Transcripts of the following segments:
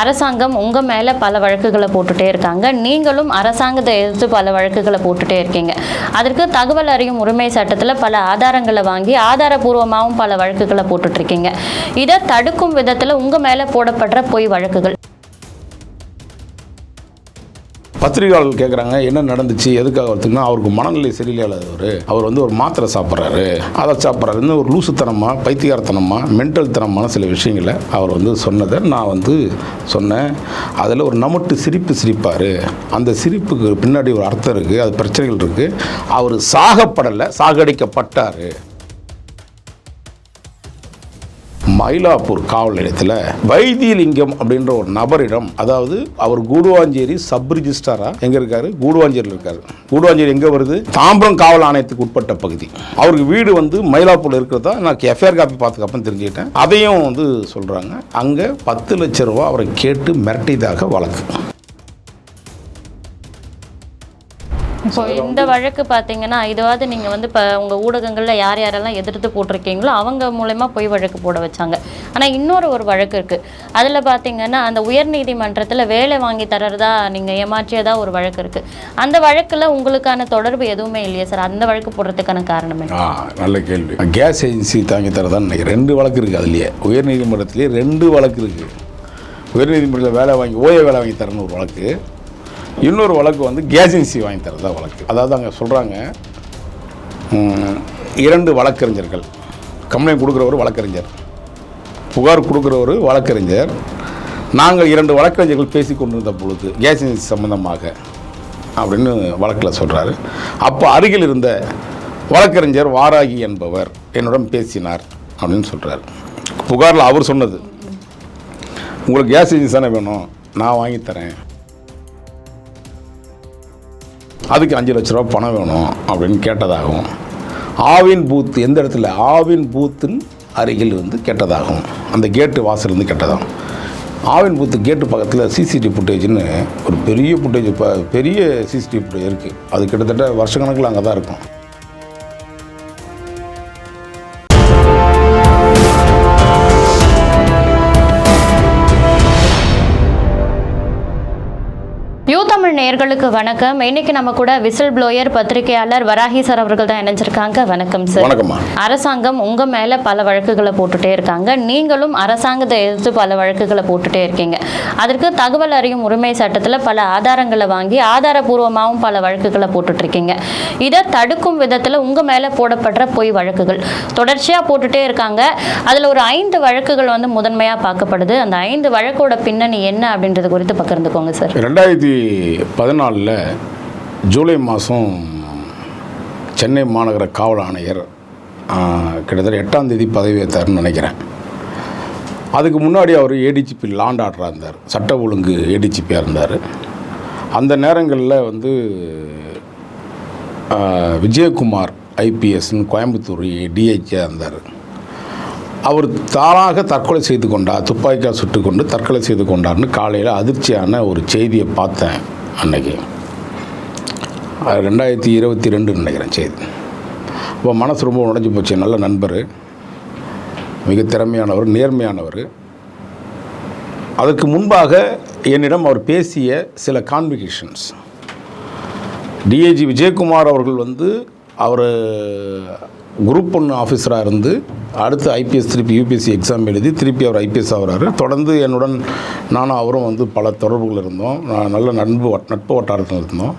அரசாங்கம் உங்கள் மேலே பல வழக்குகளை போட்டுட்டே இருக்காங்க. நீங்களும் அரசாங்கத்தை எதிர்த்து பல வழக்குகளை போட்டுட்டே இருக்கீங்க. அதற்கு தகவல் அறியும் உரிமை சட்டத்தில் பல ஆதாரங்களை வாங்கி ஆதாரபூர்வமாகவும் பல வழக்குகளை போட்டுட்ருக்கீங்க இதை தடுக்கும் விதத்தில் உங்கள் மேலே போடப்படுற பொய் வழக்குகள். பத்திரிகையாளர்கள் கேட்குறாங்க என்ன நடந்துச்சு எதுக்காக வருதுன்னா அவருக்கு மனநிலை சரியில்லாதவர். அவர் வந்து ஒரு மாத்திரை சாப்பிட்றாரு. அதை சாப்பிட்றாரு. ஒரு லூசுத்தனமாக பைத்தியகாரத்தனமாக மென்டல் தனமான சில விஷயங்களை அவர் வந்து சொன்னதை நான் வந்து சொன்னேன். அதில் ஒரு நமட்டு சிரிப்பு சிரிப்பார். அந்த சிரிப்புக்கு பின்னாடி ஒரு அர்த்தம் இருக்குது அது பிரச்சனைகள் இருக்குது அவர் சாகப்படலை சாகடிக்கப்பட்டார். மயிலாப்பூர் காவல் நிலையத்தில் வைத்தியலிங்கம் அப்படின்ற ஒரு நபரிடம் அதாவது அவர் கூடுவாஞ்சேரி சப் ரிஜிஸ்டரா எங்க இருக்காரு? கூடுவாஞ்சேரியில் இருக்காரு. கூடுவாஞ்சேரி எங்க வருது? தாம்பரம் காவல் ஆணையத்துக்கு உட்பட்ட பகுதி. அவருக்கு வீடு வந்து மயிலாப்பூர்ல இருக்கிறதா? நான் எஃப்ஐஆர் காப்பி பார்த்ததுக்கப்புறம் தெரிஞ்சுக்கிட்டேன். அதையும் வந்து சொல்றாங்க. அங்க பத்து லட்ச ரூபா அவரை கேட்டு மிரட்டியதாக வழக்கு. இப்போ இந்த வழக்கு பார்த்தீங்கன்னா இதாவது நீங்கள் வந்து இப்போ உங்கள் ஊடகங்களில் யார் யாரெல்லாம் எதிர்த்து போட்டிருக்கீங்களோ அவங்க மூலயமா பொய் வழக்கு போட வச்சாங்க. ஆனால் இன்னொரு ஒரு வழக்கு இருக்குது அதில் பார்த்தீங்கன்னா அந்த உயர்நீதிமன்றத்தில் வேலை வாங்கி தர்றதா நீங்கள் ஏமாற்றியதா ஒரு வழக்கு இருக்குது அந்த வழக்கில் உங்களுக்கான தொடர்பு எதுவுமே இல்லையா சார். அந்த வழக்கு போடுறதுக்கான காரணம் என்ன? நல்ல கேள்வி. கேஸ் ஏஜென்சி தாங்கி தரதான் ரெண்டு வழக்கு இருக்குது அதுலேயே. உயர்நீதிமன்றத்திலேயே ரெண்டு வழக்கு இருக்குது உயர்நீதிமன்றத்தில் வேலை வாங்கி ஓய வேலை வாங்கி தரணும் ஒரு வழக்கு. இன்னொரு வழக்கு வந்து கேஸ் ஏஜென்சி வாங்கி தரதா வழக்கு. அதாவது அங்கே சொல்கிறாங்க இரண்டு வழக்கறிஞர்கள். கம்ப்ளைண்ட் கொடுக்குறவர் வழக்கறிஞர். புகார் கொடுக்குறவர் வழக்கறிஞர். நாங்கள் இரண்டு வழக்கறிஞர்கள் பேசி கொண்டிருந்த பொழுது கேஸ் ஏஜென்சி சம்மந்தமாக அப்படின்னு வழக்கில் சொல்கிறாரு அப்போ அருகில் இருந்த வழக்கறிஞர் வாராகி என்பவர் என்னுடன் பேசினார் அப்படின்னு சொல்கிறார் புகாரில் அவர் சொன்னது உங்களுக்கு கேஸ் ஏஜென்சி தானே வேணும்? நான் வாங்கித்தரேன் அதுக்கு அஞ்சு லட்ச ரூபா பணம் வேணும் அப்படின்னு கேட்டதாகவும் ஆவின் பூத் எந்த இடத்துல? ஆவின் பூத்தின் அருகில் வந்து கேட்டதாகும் அந்த கேட்டு வாசலேருந்து கேட்டதாகும் ஆவின் பூத்து கேட்டு பக்கத்தில் சிசிடிவி ஃபுட்டேஜ்னு ஒரு பெரிய ஃபுட்டேஜ் இப்போ பெரிய சிசிடிவி ஃபுட்டேஜ் இருக்குது அது கிட்டத்தட்ட வருஷக்கணக்கில் அங்கே தான் இருக்கும். தமிழ் நேயர்களுக்கு வணக்கம். இன்னைக்கு நம்ம கூட விசில் ப்ளோயர் பத்திரிகையாளர் வராகி சார் அவர்கள் தான் இணைஞ்சிருக்காங்க. வணக்கம் சார். அரசாங்கம் உங்க மேல பல வழக்குகளை போட்டுட்டே இருக்காங்க. நீங்களும் அரசாங்கத்தை எதிர்த்து பல வழக்குகளை போட்டுட்டே இருக்கீங்க. அதற்கு தகவல் அறியும் உரிமை சட்டத்துல பல ஆதாரங்களை வாங்கி ஆதாரபூர்வமாகவும் பல வழக்குகளை போட்டுட்டு இருக்கீங்க இதை தடுக்கும் விதத்துல உங்க மேல போடப்படுற பொய் வழக்குகள் தொடர்ச்சியா போட்டுட்டே இருக்காங்க. அதுல ஒரு ஐந்து வழக்குகள் வந்து முதன்மையா பார்க்கப்படுது. அந்த ஐந்து வழக்கோட பின்னணி என்ன அப்படின்றது குறித்து பகிர்ந்துக்கோங்க சார். ரெண்டாயிரத்தி பதினாலில் ஜூலை மாதம் சென்னை மாநகர காவல் ஆணையர் கிட்டத்தட்ட எட்டாம் தேதி பதவி ஏற்றாருன்னு நினைக்கிறேன். அதுக்கு முன்னாடி அவர் ஏடிஜிபி லாண்ட் ஆர்டராக இருந்தார் சட்ட ஒழுங்கு ஏடிஜிபியாக இருந்தார். அந்த நேரங்களில் வந்து விஜயகுமார் ஐபிஎஸ்ன்னு கோயம்புத்தூர் டிஐஜியாக இருந்தார். அவர் தானாக தற்கொலை செய்து கொண்டார் துப்பாக்கியால் சுட்டுக்கொண்டு தற்கொலை செய்து கொண்டார்னு காலையில் அதிர்ச்சியான ஒரு செய்தியை பார்த்தேன். அன்னைக்கு. அது ரெண்டாயிரத்தி இருபத்தி ரெண்டு நினைக்கிறேன் செய்தி அப்போ மனசு ரொம்ப உடஞ்சி போச்சு. நல்ல நண்பர். மிக திறமையானவர் நேர்மையானவர். அதற்கு முன்பாக என்னிடம் அவர் பேசிய சில கான்விகேஷன்ஸ் டிஏஜி விஜயகுமார் அவர்கள் வந்து அவர் குரூப் ஒன்று ஆஃபீஸராக இருந்து அடுத்து ஐபிஎஸ் திருப்பி யூபிஎஸ்சி எக்ஸாம் எழுதி திருப்பி அவர் ஐபிஎஸ் ஆகிறாரு. தொடர்ந்து என்னுடன் நானும் அவரும் வந்து பல தொடர்புகள் இருந்தோம். நான் நல்ல நண்பு நட்பு வட்டாரத்தில் இருந்தோம்.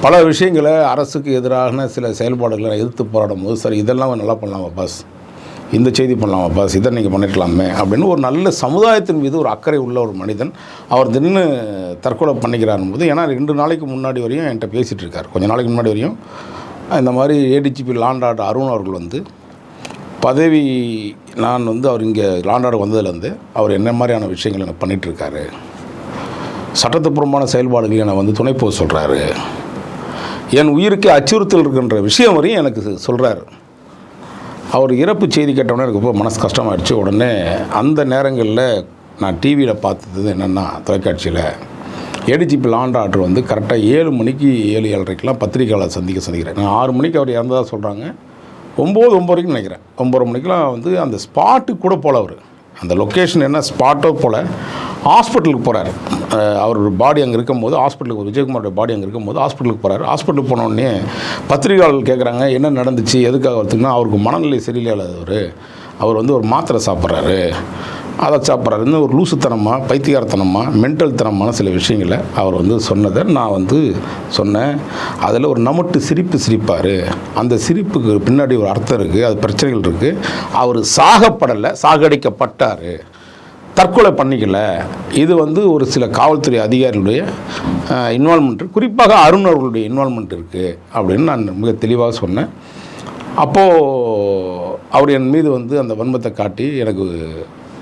பல விஷயங்களை அரசுக்கு எதிரான சில செயல்பாடுகளை எதிர்த்து போராடும் போது சார் இதெல்லாம் நல்லா பண்ணலாமா பாஸ் இந்த செய்தி பண்ணலாமா பாஸ் இதை நீங்கள் பண்ணிருக்கலாமே? அப்படின்னு ஒரு நல்ல சமுதாயத்தின் மீது ஒரு அக்கறை உள்ள ஒரு மனிதன் அவர் தின்னு தற்கொலை பண்ணிக்கிறார் போது ஏன்னா ரெண்டு நாளைக்கு முன்னாடி வரையும் என்கிட்ட பேசிகிட்டு இருக்கார். கொஞ்ச நாளைக்கு முன்னாடி வரையும் இந்த மாதிரி ஏடிஜிபி லாண்டாட் அருண் அவர்கள் வந்து பதவி நான் வந்து அவர் இங்கே லாண்டாடு வந்ததுலேருந்து அவர் என்ன மாதிரியான விஷயங்கள் எனக்கு பண்ணிகிட்ருக்காரு சட்டத்துப்புறமான செயல்பாடுகளை என்னை வந்து துணை போக சொல்கிறாரு என் உயிருக்கு அச்சுறுத்தல் இருக்கின்ற விஷயம் வரையும் எனக்கு சொல்கிறாரு அவர் இறப்பு செய்தி கேட்டவுடனே எனக்கு ரொம்ப மனசு கஷ்டமாயிடுச்சு. உடனே அந்த நேரங்களில் நான் டிவியில் பார்த்தது என்னென்னா தொலைக்காட்சியில் ஏடிஜிபி லாண்ட் ஆர்டர் வந்து கரெக்டாக ஏழு மணிக்கு ஏழு ஏழரைக்கெலாம் பத்திரிகையாளர் சந்திக்க சந்திக்கிறேன் நான் ஆறு மணிக்கு அவர் இறந்ததாக சொல்கிறாங்க ஒம்பது ஒம்பது வரைக்கும் நினைக்கிறேன். ஒம்பது மணிக்கெலாம் வந்து அந்த ஸ்பாட்டுக்கு கூட போல அவர். அந்த லொக்கேஷன் என்ன ஸ்பாட்டோ போல். ஹாஸ்பிட்டலுக்கு போகிறாரு அவர் பாடி அங்கே இருக்கும்போது ஹாஸ்பிட்டலுக்கு விஜயகுமாரோட பாடி அங்கே இருக்கும்போது ஹாஸ்பிட்டலுக்கு போகிறாரு ஹாஸ்பிட்டலுக்கு போனோடனே பத்திரிகையாளர்கள் கேட்குறாங்க என்ன நடந்துச்சு எதுக்காக வரத்துக்குன்னா அவருக்கு மனநிலை சரியில்லாதவர் அவர் வந்து ஒரு மாத்திரை சாப்பிட்றாரு. அதை சாப்பிட்றாரு. இன்னும் ஒரு லூசுத்தனமாக பைத்தியாரத்தனமாக மென்டல் தனமான சில விஷயங்களை அவர் வந்து சொன்னதை நான் வந்து சொன்னேன். அதில் ஒரு நமட்டு சிரிப்பு சிரிப்பார். அந்த சிரிப்புக்கு பின்னாடி ஒரு அர்த்தம் இருக்குது அது பிரச்சனைகள் இருக்குது அவர் சாகப்படலை சாகடிக்கப்பட்டார். தற்கொலை பண்ணிக்கல. இது வந்து ஒரு சில காவல்துறை அதிகாரிகளுடைய இன்வால்மெண்ட் குறிப்பாக அருண் அவர்களுடைய இன்வால்மெண்ட் இருக்குது அப்படின்னு நான் மிக தெளிவாக சொன்னேன். அப்போது அவர் என் மீது வந்து அந்த வன்மத்தை காட்டி எனக்கு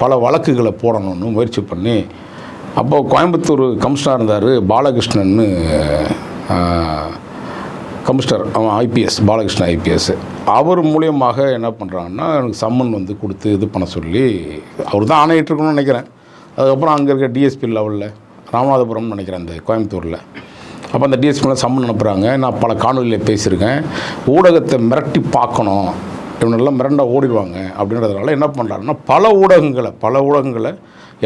பல வழக்குகளை போடணும்னு முயற்சி பண்ணி அப்போது கோயம்புத்தூர் கமிஷனாக இருந்தார் பாலகிருஷ்ணன்னு கமிஷனர் அவன் ஐபிஎஸ் பாலகிருஷ்ணன் ஐபிஎஸ். அவர் மூலியமாக என்ன பண்ணுறாங்கன்னா எனக்கு சம்மன் வந்து கொடுத்து இது பண்ண சொல்லி அவர் தான் ஆணையிட்டிருக்கணும்னு நினைக்கிறேன். அதுக்கப்புறம் அங்கே இருக்க டிஎஸ்பி லெவலில் ராமநாதபுரம்னு நினைக்கிறேன் அந்த கோயம்புத்தூரில். அப்போ அந்த டிஎஸ்பியில் சம்மன் அனுப்புகிறாங்க நான் பல காணொலியில் பேசியிருக்கேன். ஊடகத்தை மிரட்டி பார்க்கணும். இவனெல்லாம் மிரண்டா ஓடிடுவாங்க அப்படின்றதுனால என்ன பண்ணுறாருன்னா பல ஊடகங்களை பல ஊடகங்களை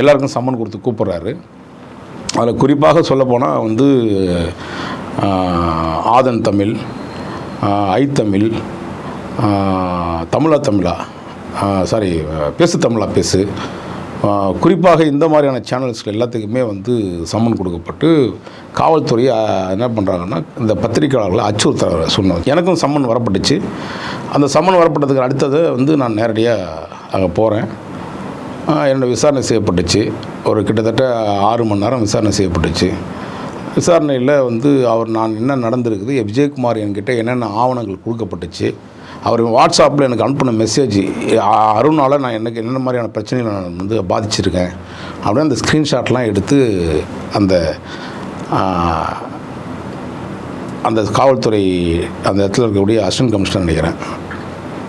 எல்லாருக்கும் சம்மன் கொடுத்து கூப்பிட்றாரு. அதில் குறிப்பாக சொல்லப்போனால் வந்து ஆதன் தமிழ் ஐ தமிழ் தமிழா தமிழா சாரி பேசு தமிழா பேசு குறிப்பாக இந்த மாதிரியான சேனல்ஸ்க்கு எல்லாத்துக்குமே வந்து சம்மன் கொடுக்கப்பட்டு காவல்துறை என்ன பண்ணுறாங்கன்னா இந்த பத்திரிகையாளர்களை அச்சுறுத்துற சொன்னது எனக்கும் சம்மன் வரப்பட்டுச்சு. அந்த சம்மன் வரப்பட்டதுக்கு அடுத்தது வந்து நான் நேரடியாக அங்கே போகிறேன் என்னோட விசாரணை செய்யப்பட்டுச்சு. ஒரு கிட்டத்தட்ட ஆறு மணி நேரம் விசாரணை செய்யப்பட்டுச்சு. விசாரணையில் வந்து அவர் நான் என்ன நடந்திருக்குது விஜயகுமார் என்கிட்ட என்னென்ன ஆவணங்கள் கொடுக்கப்பட்டுச்சு அவர் வாட்ஸ்அப்பில் எனக்கு அனுப்பின மெசேஜ் அருணால் நான் எனக்கு என்னென்ன மாதிரியான பிரச்சனைகளை நான் வந்து பாதிச்சிருக்கேன் அப்படின்னு அந்த ஸ்க்ரீன்ஷாட்லாம் எடுத்து அந்த அந்த காவல்துறை அந்த இடத்துல இருக்கக்கூடிய அசிஸ்டன்ட் கமிஷனர் நினைக்கிறேன்.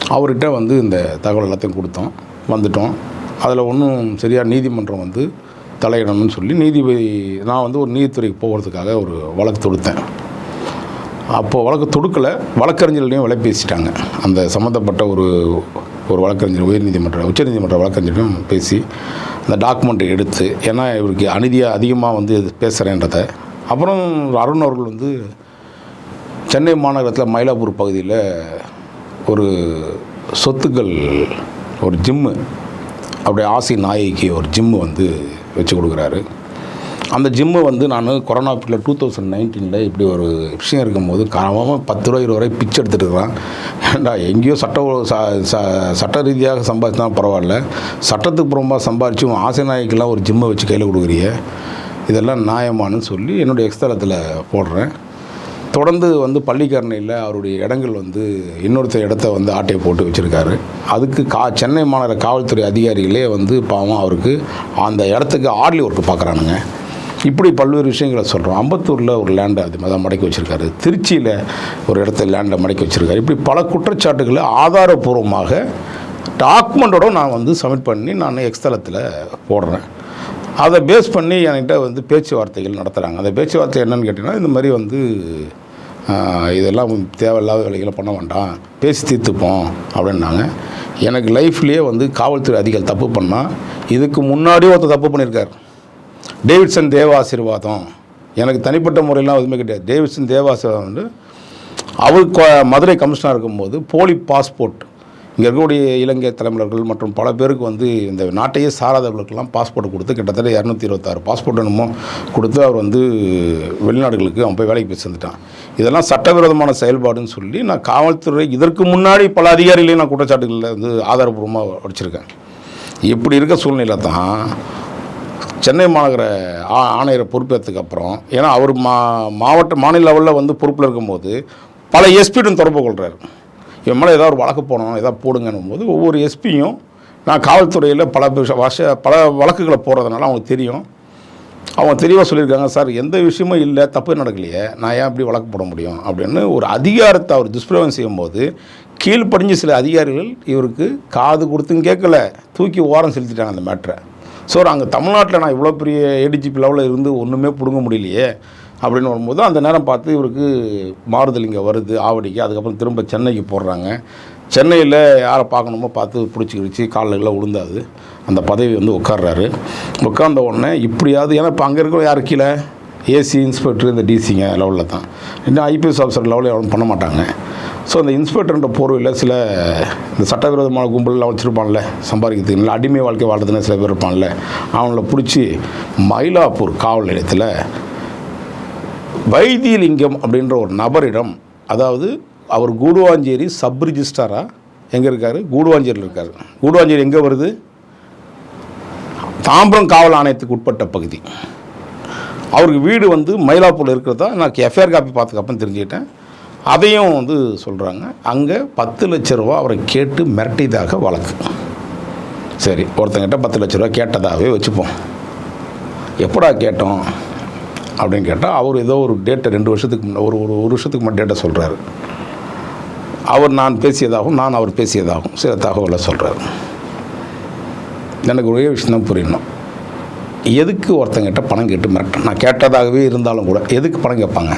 அவர்கிட்ட வந்து இந்த தகவல் எல்லாத்தையும் கொடுத்தோம். வந்துட்டோம். அதில் ஒன்றும் சரியாக நீதிமன்றம் வந்து தலையிடணும்னு சொல்லி நீதிபதி நான் வந்து ஒரு நீதித்துறைக்கு போகிறதுக்காக ஒரு வழக்கு தொடுத்தேன். அப்போது வழக்கு தொடுக்கலை வழக்கறிஞர்களையும் விலை பேசிட்டாங்க. அந்த சம்மந்தப்பட்ட ஒரு ஒரு வழக்கறிஞர் உயர்நீதிமன்ற உச்சநீதிமன்ற வழக்கறிஞரையும் பேசி அந்த டாக்குமெண்ட்டை எடுத்து ஏன்னா இவருக்கு அநீதியாக அதிகமாக வந்து பேசுகிறேன்றத அப்புறம் அருண் அவர்கள் வந்து சென்னை மாநகரத்தில் மயிலாப்பூர் பகுதியில் ஒரு சொத்துக்கள் ஒரு ஜிம்மு அப்படியே ஆசி நாயகிக்கு ஒரு ஜிம்மு வந்து வச்சு கொடுக்குறாரு. அந்த ஜிம்மு வந்து நான் கொரோனா பீரியடில் டூ தௌசண்ட் நைன்டீனில் இப்படி ஒரு விஷயம் இருக்கும்போது காரணமாக பத்து ரூபா இருபது ரூபாய் பிச்சை எடுத்துகிட்டு ஏண்டா ஏன்டா எங்கேயோ சட்ட சட்ட ரீதியாக சம்பாதிச்சா பரவாயில்ல. சட்டத்துக்கு புறம்பாக சம்பாதிச்சு ஆசை நாய்க்கெல்லாம் ஒரு ஜிம்மை வச்சு கையில் கொடுக்குறிய. இதெல்லாம் நியாயமானு சொல்லி என்னுடைய எக்ஸ்தலத்தில் போடுறேன். தொடர்ந்து வந்து பள்ளிக்கரணையில் அவருடைய இடங்கள் வந்து இன்னொருத்தர் இடத்த வந்து ஆட்டையை போட்டு வச்சுருக்காரு. அதுக்கு கா சென்னை மாநகர காவல்துறை அதிகாரிகளே வந்து பாவம் அவருக்கு அந்த இடத்துக்கு ஆர்லி ஒர்க்கு பார்க்குறானுங்க. இப்படி பல்வேறு விஷயங்களை சொல்கிறோம் அம்பத்தூரில் ஒரு லேண்டை அது மாதிரி மடக்கி வச்சுருக்காரு. திருச்சியில் ஒரு இடத்த லேண்டை மடக்கி வச்சுருக்காரு. இப்படி பல குற்றச்சாட்டுகளை ஆதாரபூர்வமாக டாக்குமெண்ட்டோட நான் வந்து சப்மிட் பண்ணி நான் எக்ஸ்தலத்தில் போடுறேன். அதை பேஸ் பண்ணி என்கிட்ட வந்து பேச்சுவார்த்தைகள் நடத்துகிறாங்க அந்த பேச்சுவார்த்தை என்னென்னு கேட்டிங்கன்னா இந்த மாதிரி வந்து இதெல்லாம் தேவையில்லாத வேலைகளை பண்ண வேண்டாம். பேசி தீர்த்துப்போம் அப்படின்னாங்க. எனக்கு லைஃப்லேயே வந்து காவல்துறை அதிகாரி தப்பு பண்ணால் இதுக்கு முன்னாடியே ஒருத்தர் தப்பு பண்ணியிருக்கார். டேவிட்சன் தேவாசீர்வாதம். எனக்கு தனிப்பட்ட முறையெல்லாம் எதுவுமே கிடையாது. டேவிட்சன் தேவாசீர்வாதம் வந்து அவர் மதுரை கமிஷனாக இருக்கும்போது போலி பாஸ்போர்ட். இங்கே இருக்கக்கூடிய இலங்கை தலைமையர்கள் மற்றும் பல பேருக்கு வந்து இந்த நாட்டையே சாராதவர்களுக்கெல்லாம் பாஸ்போர்ட் கொடுத்து கிட்டத்தட்ட இரநூத்தி இருபத்தாறு பாஸ்போர்ட் என்னமோ கொடுத்து அவர் வந்து வெளிநாடுகளுக்கு அவன் போய் வேலைக்கு போய் சேர்ந்துட்டான். இதெல்லாம் சட்டவிரோதமான செயல்பாடுன்னு சொல்லி நான் காவல்துறை இதற்கு முன்னாடி பல அதிகாரிகளையும் நான் குற்றச்சாட்டுகளில் வந்து ஆதாரபூர்வமாக வடிச்சிருக்கேன் இப்படி இருக்க சூழ்நிலை தான் சென்னை மாநகர ஆ- ஆணையரை பொறுப்பேற்றதுக்கு அப்புறம் ஏன்னா அவர் மா மாவட்ட மாநில லெவலில் வந்து பொறுப்பில் இருக்கும்போது பல எஸ்பியும் தொடர்பு கொள்கிறாரு இவன் மேலே ஏதாவது ஒரு வழக்கு போடணும் ஏதாவது போடுங்கன்னும் போது ஒவ்வொரு எஸ்பியும் நான் காவல்துறையில் பல விஷ- வருஷ பல வழக்குகளை போடுறதுனால அவங்களுக்கு தெரியும். அவங்க தெளிவாக சொல்லியிருக்காங்க சார் எந்த விஷயமும் இல்லை தப்பு நடக்கலையே நான் ஏன் இப்படி வழக்கு போட முடியும்? அப்படின்னு ஒரு அதிகாரத்தை அவர் துஷ்பிரயோகம் செய்யும்போது கீழ்ப்படிஞ்ச சில அதிகாரிகள் இவருக்கு காது கொடுத்தும் கேட்கல தூக்கி ஓரம் செலுத்திட்டாங்க அந்த மேட்ரை ஸோ அங்கே தமிழ்நாட்டில் நான் இவ்வளோ பெரிய ஏடிஜிபி லெவலில் இருந்து ஒன்றுமே பிடுங்க முடியலையே அப்படின்னு வரும்போது அந்த நேரம் பார்த்து இவருக்கு மாறுதல் இங்கே வருது ஆவடிக்கு. அதுக்கப்புறம் திரும்ப சென்னைக்கு போடுறாங்க சென்னையில் யாரை பார்க்கணுமோ பார்த்து பிடிச்சி கிடிச்சி காலில் விழுந்தாது அந்த பதவி வந்து உட்கார்றாரு. உட்கார்ந்த உடனே இப்படியாவது ஏன்னா இப்போ அங்கே இருக்கிற யார் கீழே? ஏசி இன்ஸ்பெக்டர் இந்த டிசிங்க லெவலில் தான். இன்னும் ஐபிஎஸ் ஆஃபீஸர் லெவலில் எவ்வளோ பண்ண மாட்டாங்க. ஸோ அந்த இன்ஸ்பெக்டர்ன்ற போர்வையில் சில இந்த சட்டவிரோதமான கும்பல்லாம் வச்சுருப்பான்ல சம்பாதிக்கிறதுக்கு. இல்லை அடிமை வாழ்க்கை வாழ்றதுன்னு சில பேர் இருப்பான்ல. அவங்கள பிடிச்சி மயிலாப்பூர் காவல் நிலையத்தில் வைத்தியலிங்கம் அப்படின்ற ஒரு நபரிடம் அதாவது அவர் கூடுவாஞ்சேரி சப் ரிஜிஸ்டாராக எங்கே இருக்கார்? கூடுவாஞ்சேரியில் இருக்கார். கூடுவாஞ்சேரி எங்கே வருது? தாம்பரம் காவல் ஆணையத்துக்கு உட்பட்ட பகுதி. அவருக்கு வீடு வந்து மயிலாப்பூரில் இருக்கிறதா நான் எஃப்ஐஆர் காப்பி பார்த்ததுக்கப்புறம் தெரிஞ்சுக்கிட்டேன். அதையும் வந்து சொல்கிறாங்க அங்கே பத்து லட்ச ரூபா அவரை கேட்டு மிரட்டியதாக வழக்கு. சரி ஒருத்தங்கிட்ட பத்து லட்ச ரூபா கேட்டதாகவே வச்சுப்போம். எப்படா கேட்டோம்? அப்படின்னு கேட்டால் அவர் ஏதோ ஒரு டேட்டை ரெண்டு வருஷத்துக்கு முன்னே ஒரு ஒரு ஒரு வருஷத்துக்கு முன்னாடி டேட்டை சொல்கிறாரு அவர் நான் பேசியதாகவும் நான் அவர் பேசியதாகவும் சில தகவலை சொல்கிறாரு எனக்கு ஒரே விஷயம் தான் புரியணும். எதுக்கு ஒருத்தங்கிட்ட பணம் கேட்டு மிரட்ட நான் கேட்டதாகவே இருந்தாலும் கூட எதுக்கு பணம் கேட்பாங்க?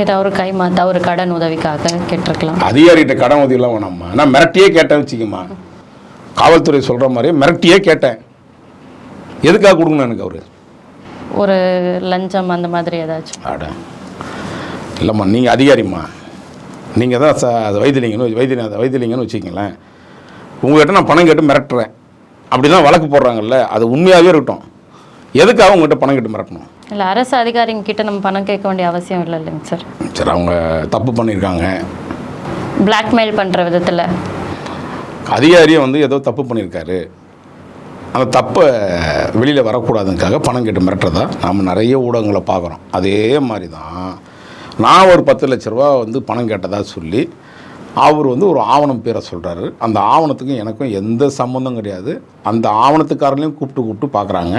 ஏதாவது ஒரு கைமாத்தா ஒரு கடன் உதவிக்காக கேட்டிருக்கலாம். அதிகாரிகிட்ட கடன் உதவிலாம் வேணாம்மா. நான் மிரட்டியே கேட்டேன் வச்சுக்கம்மா. காவல்துறை சொல்கிற மாதிரி மிரட்டியே கேட்டேன். எதுக்காக கொடுக்கணும் எனக்கு அவர்? ஒரு லஞ்சம் அந்த மாதிரி ஏதாச்சும். ஆட இல்லைம்மா நீங்கள் அதிகாரிம்மா. நீங்கள் தான் ச வைத்தியலிங்கன்னு வைத்திய வைத்தியலிங்கன்னு வச்சுக்கிங்களேன். உங்கள்கிட்ட நான் பணம் கேட்டு மிரட்டுறேன். அப்படி தான் வழக்கு போடுறாங்கல்ல அது உண்மையாகவே இருக்கட்டும். எதுக்காக உங்கள்கிட்ட பணம் கேட்டு மிரட்டணும்? இல்லை அரசு அதிகாரிங்க கிட்ட நம்ம பணம் கேட்க வேண்டிய அவசியம் இல்லை இல்லைங்க சார். சரி அவங்க தப்பு பண்ணியிருக்காங்க. பிளாக்மெயில் பண்ணுற விதத்தில். அதிகாரியை வந்து ஏதோ தப்பு பண்ணியிருக்காரு. அந்த தப்பை வெளியில் வரக்கூடாதுக்காக பணம் கேட்டு மிரட்டுறதா நாம் நிறைய ஊடகங்களை பார்க்குறோம். அதே மாதிரி தான் நான் ஒரு பத்து லட்ச ரூபா வந்து பணம் கேட்டதா சொல்லி அவர் வந்து ஒரு ஆவணம் பேரை சொல்கிறாரு அந்த ஆவணத்துக்கும் எனக்கும் எந்த சம்மந்தம் கிடையாது. அந்த ஆவணத்துக்காரங்களையும் கூப்பிட்டு கூப்பிட்டு பார்க்குறாங்க.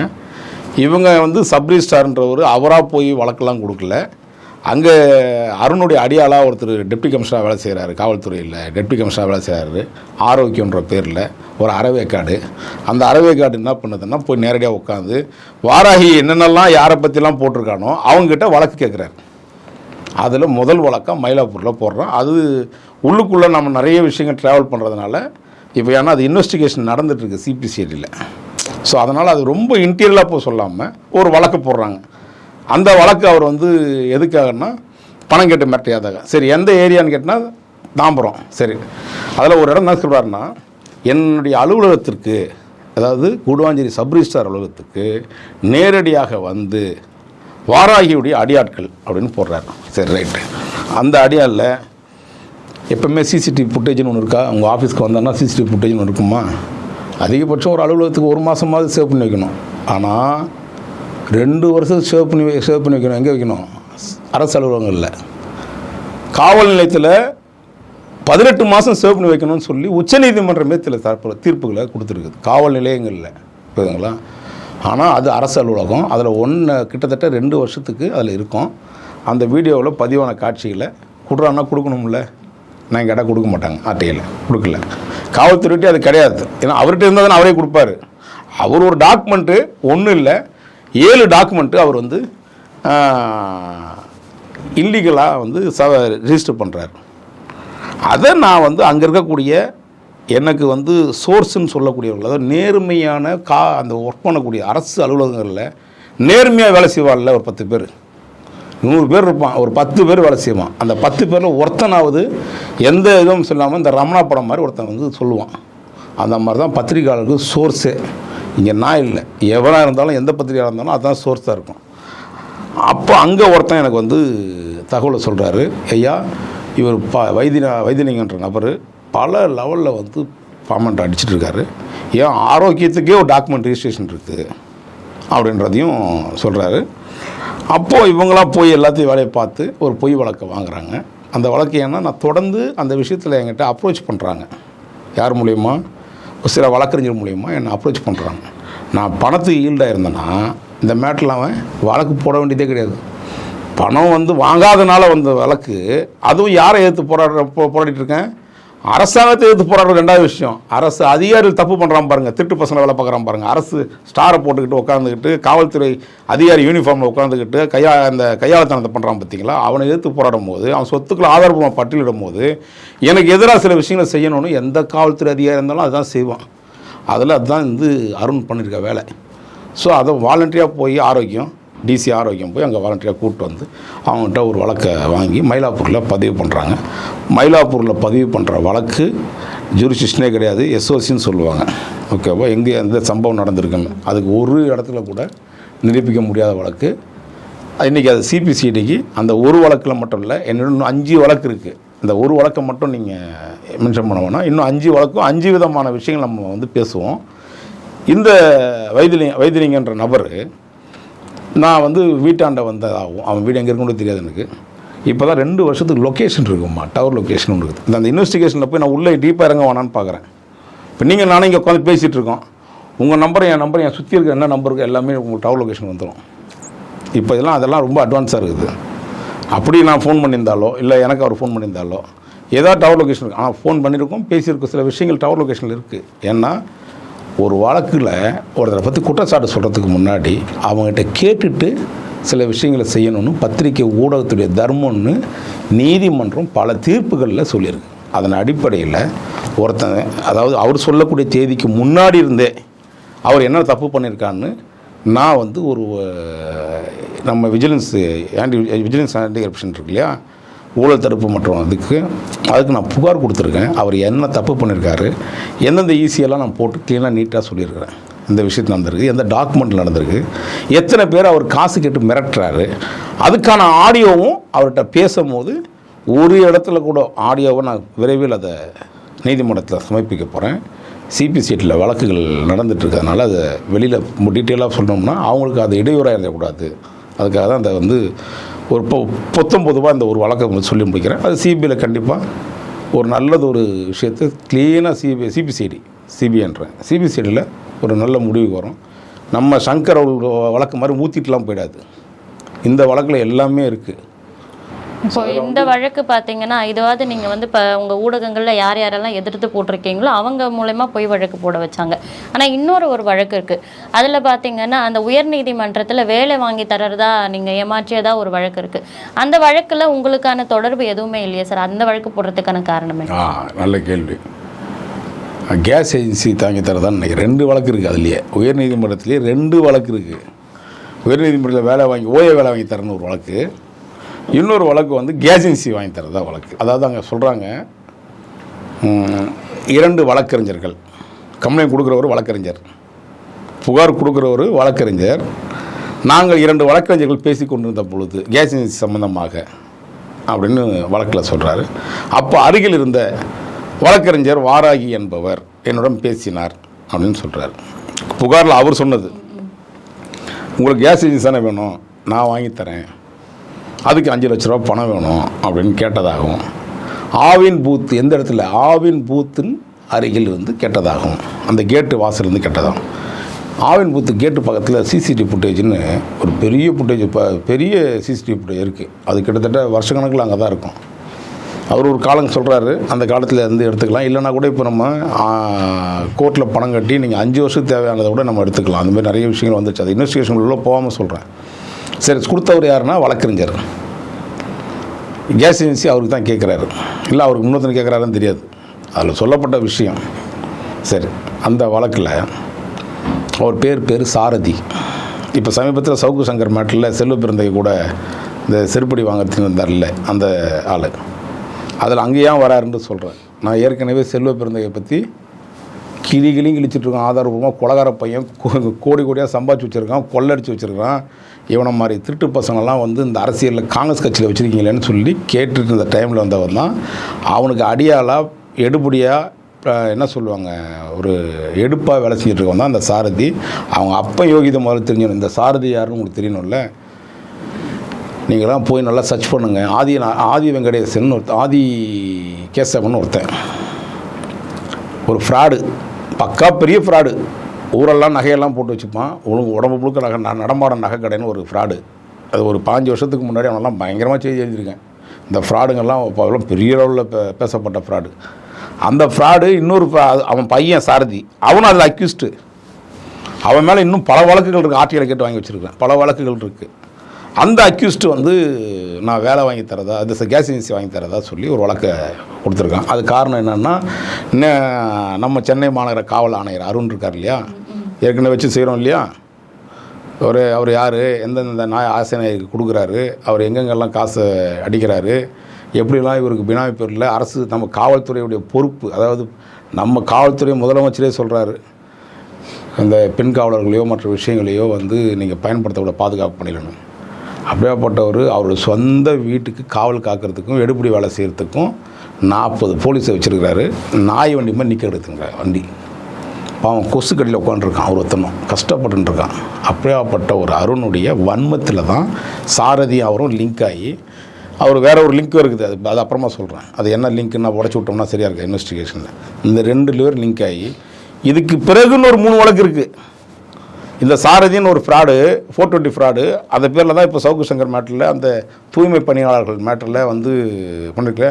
இவங்க வந்து சப்ரிஸ்டார்ன்றவர் அவராக போய் வழக்கெல்லாம் கொடுக்கல. அங்கே அருணுடைய அடியாளாக ஒருத்தர் டெப்டி கமிஷனர் வேலை செய்கிறாரு காவல்துறையில். டெப்டி கமிஷனர் வேலை செய்கிறாரு ஆரோக்கியன்ற பேரில். ஒரு அறவேக்காடு. அந்த அறவேக்காடு என்ன பண்ணுதுன்னா போய் நேரடியாக உட்காந்து வாராகி என்னென்னலாம் யாரை பற்றிலாம் போட்டிருக்கானோ அவங்ககிட்ட வழக்கு கேட்குறாரு அதில் முதல் வழக்கம் மயிலாப்பூரில் போடுறோம் அது உள்ளுக்குள்ளே நம்ம நிறைய விஷயங்கள் ட்ராவல் பண்ணுறதுனால இப்போ ஏன்னா அது இன்வெஸ்டிகேஷன் நடந்துகிட்ருக்கு சிபிசிஐடியில் ஸோ அதனால் அது ரொம்ப இன்டீரியலாக போய் சொல்லாமல் ஒரு வழக்கு போடுறாங்க. அந்த வழக்கு அவர் வந்து எதுக்காகன்னா பணம் கேட்டு மிரட்டியாதாக. சரி எந்த ஏரியான்னு கேட்டால் தாம்பரம். சரி. அதில் ஒரு இடம் என்ன சொல்கிறாருன்னா என்னுடைய அலுவலகத்திற்கு அதாவது கூடுவாஞ்சேரி சப்ரிஸ்டார் அலுவலகத்துக்கு நேரடியாக வந்து வாராகியுடைய அடியாட்கள் அப்படின்னு போடுறாரு. சரி ரைட்டு அந்த அடியாளில் எப்பவுமே சிசிடிவி ஃபுட்டேஜ்னு ஒன்று இருக்கா? உங்கள் ஆஃபீஸ்க்கு வந்தோன்னா சிசிடிவி ஃபுட்டேஜ்னு ஒன்று இருக்குமா? அதிகபட்சம் ஒரு அலுவலகத்துக்கு ஒரு மாதமாவது சேவ் பண்ணி வைக்கணும். ஆனால் ரெண்டு வருஷத்துக்கு சேவ் பண்ணி சேவ் பண்ணி வைக்கணும். எங்கே வைக்கணும்? அரசு அலுவலகங்களில். காவல் நிலையத்தில் பதினெட்டு மாதம் சேவ் பண்ணி வைக்கணும்னு சொல்லி உச்சநீதிமன்றமே சில தரப்பு தீர்ப்புகளை கொடுத்துருக்குது. காவல் நிலையங்களில். புரியுதுங்களா? ஆனால் அது அரசு அலுவலகம். அதில் ஒன்று கிட்டத்தட்ட ரெண்டு வருஷத்துக்கு அதில் இருக்கும். அந்த வீடியோவில் பதிவான காட்சிகளை கொடுறான்னா கொடுக்கணும்ல. நான் கேட்டால் கொடுக்க மாட்டாங்க ஆர்டிஐயில் கொடுக்கல. காவல்துறையிட்டே அது கிடையாது. ஏன்னா அவர்கிட்ட இருந்தால் தானே அவரே கொடுப்பாரு. அவர் ஒரு டாக்குமெண்ட்டு ஒன்றும் இல்லை ஏழு டாக்குமெண்ட்டு அவர் வந்து இல்லீகலாக வந்து ச ரிஜிஸ்டர் பண்ணுறாரு அதை நான் வந்து அங்கே இருக்கக்கூடிய எனக்கு வந்து சோர்ஸுன்னு சொல்லக்கூடியவர்கள் அதாவது நேர்மையான கா அந்த ஒர்க் பண்ணக்கூடிய அரசு அலுவலகங்களில் நேர்மையாக வேலை செய்வாள்ல ஒரு பத்து பேர். நூறு பேர் இருப்பான். ஒரு பத்து பேர் வேலை செய்வான். அந்த பத்து பேரில் ஒருத்தனாவது எந்த இதுவும் சொல்லாமல் இந்த ரமணா படம் மாதிரி ஒருத்தன் வந்து சொல்லுவான். அந்த மாதிரி தான் பத்திரிகையாளருக்கு சோர்ஸே இங்கே நான் இல்லை. எவனாக இருந்தாலும் எந்த பத்திரிகையாக இருந்தாலும் அதுதான் சோர்ஸாக இருக்கும். அப்போ அங்கே ஒருத்தன் எனக்கு வந்து தகவலை சொல்கிறாரு ஐயா இவர் ப வைத்திய வைத்தியலிங்கன்ற நபர். பல லெவலில் வந்து பாமெண்ட் அடிச்சிட்டு இருக்காரு. ஏன் ஆரோக்கியத்துக்கே ஒரு டாக்குமெண்ட் ரிஜிஸ்ட்ரேஷன் இருக்குது அப்படின்றதையும் சொல்கிறாரு அப்போது இவங்களாம் போய் எல்லாத்தையும் வேலையை பார்த்து ஒரு பொய் வழக்கை வாங்குறாங்க. அந்த வழக்கு ஏன்னா நான் தொடர்ந்து அந்த விஷயத்தில் என்கிட்ட அப்ரோச் பண்ணுறாங்க யார் மூலயமா? ஒரு சில வழக்கறிஞர் மூலயமா என்னை அப்ரோச் பண்ணுறாங்க நான் பணத்துக்கு ஈல்டாக இருந்தேன்னா இந்த மேட்டில் அவன் வழக்கு போட வேண்டியதே கிடையாது. பணம் வந்து வாங்காதனால வந்த வழக்கு அதுவும் யாரை ஏற்று போராடுற போ போராடிட்டு இருக்கேன்? அரசாங்கத்தை எதிர்த்து போராடுறது ரெண்டாவது விஷயம். அரசு அதிகாரிகள் தப்பு பண்ணுறான் பாருங்கள் திருட்டு பசங்களை வேலை பார்க்குறான் பாருங்கள் அரசு ஸ்டாரை போட்டுக்கிட்டு உட்காந்துக்கிட்டு காவல்துறை அதிகாரி யூனிஃபார்மில் உட்காந்துக்கிட்டு கையா அந்த கையாளத்தனத்தை பண்ணுறான் பார்த்தீங்களா அவனை எதிர்த்து போராடும் போது அவன் சொத்துக்களை ஆதாரபூர்வமாக பட்டியலிடும் போது எனக்கு எதிராக சில விஷயங்களை செய்யணும்னு எந்த காவல்துறை அதிகாரி இருந்தாலும் அதுதான் செய்வான். அதில் அதுதான் வந்து அருண் பண்ணியிருக்க வேலை. ஸோ அதை வாலண்டியாக போய் ஆரோக்கியம் டிசி ஆரோக்கியம் போய் அங்கே வாலண்டரியாக கூப்பிட்டு வந்து அவங்ககிட்ட ஒரு வழக்கை வாங்கி மயிலாப்பூரில் பதிவு பண்ணுறாங்க மயிலாப்பூரில் பதிவு பண்ணுற வழக்கு ஜூரிசிஷனே கிடையாது எஸ்ஓசின்னு சொல்லுவாங்க. ஓகேவா எங்கே எந்த சம்பவம் நடந்திருக்குன்னு. அதுக்கு ஒரு இடத்துல கூட நிரூபிக்க முடியாத வழக்கு. இன்றைக்கி அது சிபிசிடிக்கு அந்த ஒரு வழக்கில் மட்டும் இல்லை என்னோட இன்னும் அஞ்சு வழக்கு இருக்குது இந்த ஒரு வழக்கை மட்டும் நீங்கள் மென்ஷன் பண்ண வேணாம். இன்னும் அஞ்சு வழக்கும் அஞ்சு விதமான விஷயங்கள் நம்ம வந்து பேசுவோம். இந்த வைத்திலிங் வைத்திலிங்கன்ற நபர் நான் வந்து வீட்டாண்ட வந்ததாகும் அவன் வீடு எங்கே இருக்குன்னு தெரியாது எனக்கு. இப்போ தான் ரெண்டு வருஷத்துக்கு லொக்கேஷன் இருக்கும்மா டவர் லொக்கேஷன் ஒன்று இருக்குது. இந்த அந்த இன்வெஸ்டிகேஷனில் போய் நான் உள்ளே டீப்பாக இறங்க வேணான்னு பார்க்குறேன் இப்போ நீங்கள் நானும் இங்கே உட்காந்து பேசிகிட்டு இருக்கோம். உங்கள் நம்பர் என் நம்பர் என் சுற்றி இருக்கிற என்ன நம்பருக்கு எல்லாமே உங்களுக்கு டவர் லொக்கேஷன் வந்துடும் இப்போ இதெல்லாம் அதெல்லாம் ரொம்ப அட்வான்ஸாக இருக்குது. அப்படி நான் ஃபோன் பண்ணியிருந்தாலோ இல்லை எனக்கு அவர் ஃபோன் பண்ணியிருந்தாலோ ஏதாவது டவர் லொக்கேஷன் இருக்குது ஆனால் ஃபோன் பண்ணியிருக்கோம் பேசியிருக்கோம் சில விஷயங்கள் டவர் லொக்கேஷனில் இருக்குது ஏன்னா ஒரு வழக்கில் ஒருத்தரை பற்றி குற்றச்சாட்டு சொல்கிறதுக்கு முன்னாடி அவங்ககிட்ட கேட்டுட்டு சில விஷயங்களை செய்யணும்னு பத்திரிக்கை ஊடகத்துடைய தர்மம்னு நீதிமன்றம் பல தீர்ப்புகளில் சொல்லியிருக்கு. அதன் அடிப்படையில் ஒருத்தன் அதாவது அவர் சொல்லக்கூடிய தேதிக்கு முன்னாடி இருந்தே அவர் என்ன தப்பு பண்ணியிருக்கான்னு நான் வந்து ஒரு நம்ம vigilance anti vigilance anti corruption இருக்கு இல்லையா? ஊழல் தடுப்பு மற்றும் அதுக்கு அதுக்கு நான் புகார் கொடுத்துருக்கேன். அவர் என்ன தப்பு பண்ணியிருக்காரு எந்தெந்த ஈஸியெல்லாம் நான் போட்டு க்ளீனாக நீட்டாக சொல்லியிருக்கிறேன். இந்த விஷயத்தில் நடந்திருக்கு. எந்த டாக்குமெண்ட் நடந்திருக்கு. எத்தனை பேர் அவர் காசு கேட்டு மிரட்டுறாரு. அதுக்கான ஆடியோவும் அவர்கிட்ட பேசும்போது ஒரு இடத்துல கூட ஆடியோவை நான் விரைவில் அதை நீதிமன்றத்தில் சமர்ப்பிக்க போகிறேன் சிபிசிட்டியில் வழக்குகள் நடந்துட்டுருக்கிறதுனால அதை வெளியில் டீட்டெயிலாக சொல்லணும்னா அவங்களுக்கு அது இடையூறாக இருக்கக்கூடாது அதுக்காக தான் அந்த வந்து ஒரு பொ பொத்தம் பொதுவாக இந்த ஒரு வழக்கை சொல்லி முடிக்கிறேன். அது சிபிஐயில் கண்டிப்பாக ஒரு நல்லது ஒரு விஷயத்தை க்ளீனாக சிபி சிபிசிடி சிபிஐன்றேன் சிபிசிடியில் ஒரு நல்ல முடிவுக்கு வரும். நம்ம சங்கர் அவர்கள் வழக்கு மாதிரி ஊற்றிட்டுலாம் போயிடாது. இந்த வழக்கில் எல்லாமே இருக்குது இப்போ இந்த வழக்கு பார்த்தீங்கன்னா இதாவது நீங்கள் வந்து இப்போ உங்கள் ஊடகங்களில் யார் யாரெல்லாம் எதிர்த்து போட்டிருக்கீங்களோ அவங்க மூலயமா போய் வழக்கு போட வச்சாங்க. ஆனால் இன்னொரு ஒரு வழக்கு இருக்குது அதில் பார்த்தீங்கன்னா அந்த உயர்நீதிமன்றத்தில் வேலை வாங்கி தரதா நீங்கள் ஏமாற்றியதா ஒரு வழக்கு இருக்குது அந்த வழக்கில் உங்களுக்கான தொடர்பு எதுவுமே இல்லையா சார்? அந்த வழக்கு போடுறதுக்கான காரணம் என்ன? ஆ நல்ல கேள்வி. கேஸ் ஏஜென்சி தாங்கி தரதான் ரெண்டு வழக்கு இருக்குது அதுலேயே. உயர்நீதிமன்றத்திலேயே ரெண்டு வழக்கு இருக்குது உயர்நீதிமன்றத்தில் வேலை வாங்கி ஓய வேலை வாங்கி தரேன்னு ஒரு வழக்கு. இன்னொரு வழக்கு வந்து கேஸ் ஏஜென்சி வாங்கி தரதா வழக்கு. அதாவது அங்கே சொல்கிறாங்க இரண்டு வழக்கறிஞர்கள். கம்ப்ளைண்ட் கொடுக்குறவர் வழக்கறிஞர். புகார் கொடுக்குறவர் வழக்கறிஞர். நாங்கள் இரண்டு வழக்கறிஞர்கள் பேசி கொண்டிருந்த பொழுது கேஸ் ஏஜென்சி சம்மந்தமாக அப்படின்னு வழக்கில் சொல்கிறாரு அப்போ அருகில் இருந்த வழக்கறிஞர் வாராகி என்பவர் என்னுடன் பேசினார் அப்படின்னு சொல்கிறார் புகாரில் அவர் சொன்னது உங்களுக்கு கேஸ் ஏஜென்சி தானே வேணும்? நான் வாங்கித் தரேன். அதுக்கு அஞ்சு லட்ச ரூபா பணம் வேணும் அப்படின்னு கேட்டதாகவும் ஆவின் பூத் எந்த இடத்துல? ஆவின் பூத்தின் அருகில் இருந்து கேட்டதாகும் அந்த கேட்டு வாசலேருந்து கேட்டதாகும் ஆவின் பூத்து கேட்டு பக்கத்தில் சிசிடிவி ஃபுட்டேஜ்னு ஒரு பெரிய ஃபுட்டேஜ் இப்போ பெரிய சிசிடிவி ஃபுட்டேஜ் இருக்குது அது கிட்டத்தட்ட வருஷக்கணக்கில் அங்கே தான் இருக்கும். அவர் ஒரு காலம் சொல்கிறாரு அந்த காலத்தில் இருந்து எடுத்துக்கலாம். இல்லைனா கூட இப்போ நம்ம கோர்ட்டில் பணம் கட்டி நீங்கள் அஞ்சு வருஷத்துக்கு தேவையானதை கூட நம்ம எடுத்துக்கலாம். அந்த மாதிரி நிறைய விஷயங்கள் வந்துச்சு. அது இன்வெஸ்டிகேஷன் உள்ள போகாமல் சொல்கிறேன் சரி கொடுத்தவர் யாருன்னா வழக்கறிஞர். கேஸ் ஏஜென்சி அவருக்கு தான் கேட்குறாரு. இல்லை அவருக்கு இன்னொருத்தர் கேட்குறாருன்னு தெரியாது. அதில் சொல்லப்பட்ட விஷயம். சரி அந்த வழக்கில் அவர் பேர் பேர் சாரதி. இப்போ சமீபத்தில் சவுக்கு சங்கர் மேட்டில் செல்வ பிறந்தை கூட இந்த செருப்படி வாங்குறதுக்கு வந்தார்ல அந்த ஆள். அதில் அங்கேயும் வராருன்னு சொல்கிறேன் நான் ஏற்கனவே செல்வ பிறந்தையை பற்றி கிளிகளையும் கிழிச்சிட்ருக்கான். ஆதாரபூர்வமாக கொலகார பையன் கோடி கோடியாக சம்பாதிச்சு வச்சுருக்கான். கொள்ளடிச்சு வச்சுருக்கான். இவனை மாதிரி திருட்டு பசங்கள்லாம் வந்து இந்த அரசியலில் காங்கிரஸ் கட்சியில் வச்சுருக்கீங்களேன்னு சொல்லி கேட்டுட்டு இருந்த டைமில் வந்தவன் தான். அவனுக்கு அடியாளாக எடுபடியாக என்ன சொல்லுவாங்க ஒரு எடுப்பாக வேலை செஞ்சுட்டு இருக்கவன் தான் அந்த சாரதி. அவங்க அப்போ யோகிதை முதல்ல தெரிஞ்சணும் இந்த சாரதி யாருன்னு உங்களுக்கு தெரியணும்ல? நீங்களாம் போய் நல்லா சர்ச் பண்ணுங்கள் ஆதி ஆதி வெங்கடேசன் ஒருத்தன் ஆதி கேசவன் ஒருத்தன். ஒரு ஃப்ராடு பக்கா பெரிய ஃப்ராடு ஊரெல்லாம் நகையெல்லாம் போட்டு வச்சுப்பான். ஒழுங்கு உடம்பு முழுக்க நகை நான் நடமாட நகை கடைன்னு ஒரு ஃப்ராடு அது ஒரு பாஞ்சு வருஷத்துக்கு முன்னாடி அவனெல்லாம் பயங்கரமாக செய்தி எழுதியிருக்கேன். இந்த ஃப்ராடுங்கெல்லாம் இப்போ பெரிய அளவில் பேசப்பட்ட ஃப்ராடு அந்த ஃப்ராடு இன்னொரு அவன் பையன் சாரதி. அவனும் அதில் அக்யூஸ்டு அவன் மேலே இன்னும் பல வழக்குகள் இருக்குது ஆர்டிஐல கேட்டு வாங்கி வச்சுருக்கேன். பல வழக்குகள் இருக்குது அந்த அக்யூஸ்டு வந்து நான் வேலை வாங்கி தரதா அது கேஸ் ஏஜென்சி வாங்கி தரதா சொல்லி ஒரு வழக்கை கொடுத்துருக்கான் அது காரணம் என்னென்னா நம்ம சென்னை மாநகர காவல் ஆணையர் அருண் இருக்கார் இல்லையா? ஏற்கனவே வச்சு செய்கிறோம் இல்லையா? அவர் அவர் யார்? எந்தெந்த நாய் ஆசிரியருக்கு கொடுக்குறாரு? அவர் எங்கெங்கெல்லாம் காசு அடிக்கிறாரு? எப்படிலாம் இவருக்கு பினாமி பேரில் அரசு நம்ம காவல்துறையுடைய பொறுப்பு அதாவது நம்ம காவல்துறை முதலமைச்சரே சொல்கிறாரு அந்த பெண் காவலர்களையோ மற்ற விஷயங்களையோ வந்து நீங்கள் பயன்படுத்தக்கூட பாதுகாப்பு பண்ணிடணும் அப்படியாப்பட்டவர் அவருடைய சொந்த வீட்டுக்கு காவல் காக்கிறதுக்கும் எடுப்படி வேலை செய்கிறதுக்கும் நாற்பது போலீஸை வச்சுருக்கிறாரு. நாய் வண்டி மாதிரி நிற்க எடுத்துங்க வண்டி. அவன் கொசு கடியில் உட்காந்துருக்கான் அவர் ஒருத்தனும். கஷ்டப்பட்டுருக்கான் அப்படியாப்பட்ட ஒரு அருணுடைய வன்மத்தில் தான் சாரதி அவரும் லிங்க் ஆகி அவர் வேற ஒரு லிங்க்கும் இருக்குது. அது அது அப்புறமா சொல்கிறேன் அது என்ன லிங்க்னா உடச்சி விட்டோம்னா சரியாக இருக்குது இன்வெஸ்டிகேஷனில் இந்த ரெண்டு பேர் லிங்க் ஆகி இதுக்கு பிறகுன்னு ஒரு மூணு வழக்கு இருக்குது இந்த சாரதின்னு ஒரு ஃப்ராடு ஃபோர் டுவெண்ட்டி ஃப்ராடு அந்த பேரில் தான் இப்போ சவுக்கு சங்கர் மேட்டரில் அந்த தூய்மை பணியாளர்கள் மேட்டரில் வந்து பண்ணிருக்க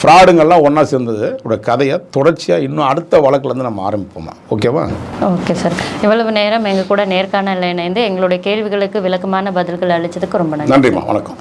ஃப்ராடுங்கள்லாம் ஒன்றா சேர்ந்தது. ஒரு கதையை தொடர்ச்சியாக இன்னும் அடுத்த வழக்குல இருந்து நம்ம ஆரம்பிப்போமா? ஓகேவா ஓகே சார் இவ்வளவு நேரம் எங்கள் கூட நேர்காணல் இணைந்து எங்களுடைய கேள்விகளுக்கு விளக்கமான பதில்கள் அளித்ததுக்கு ரொம்ப நன்றி. நன்றிம்மா. வணக்கம்.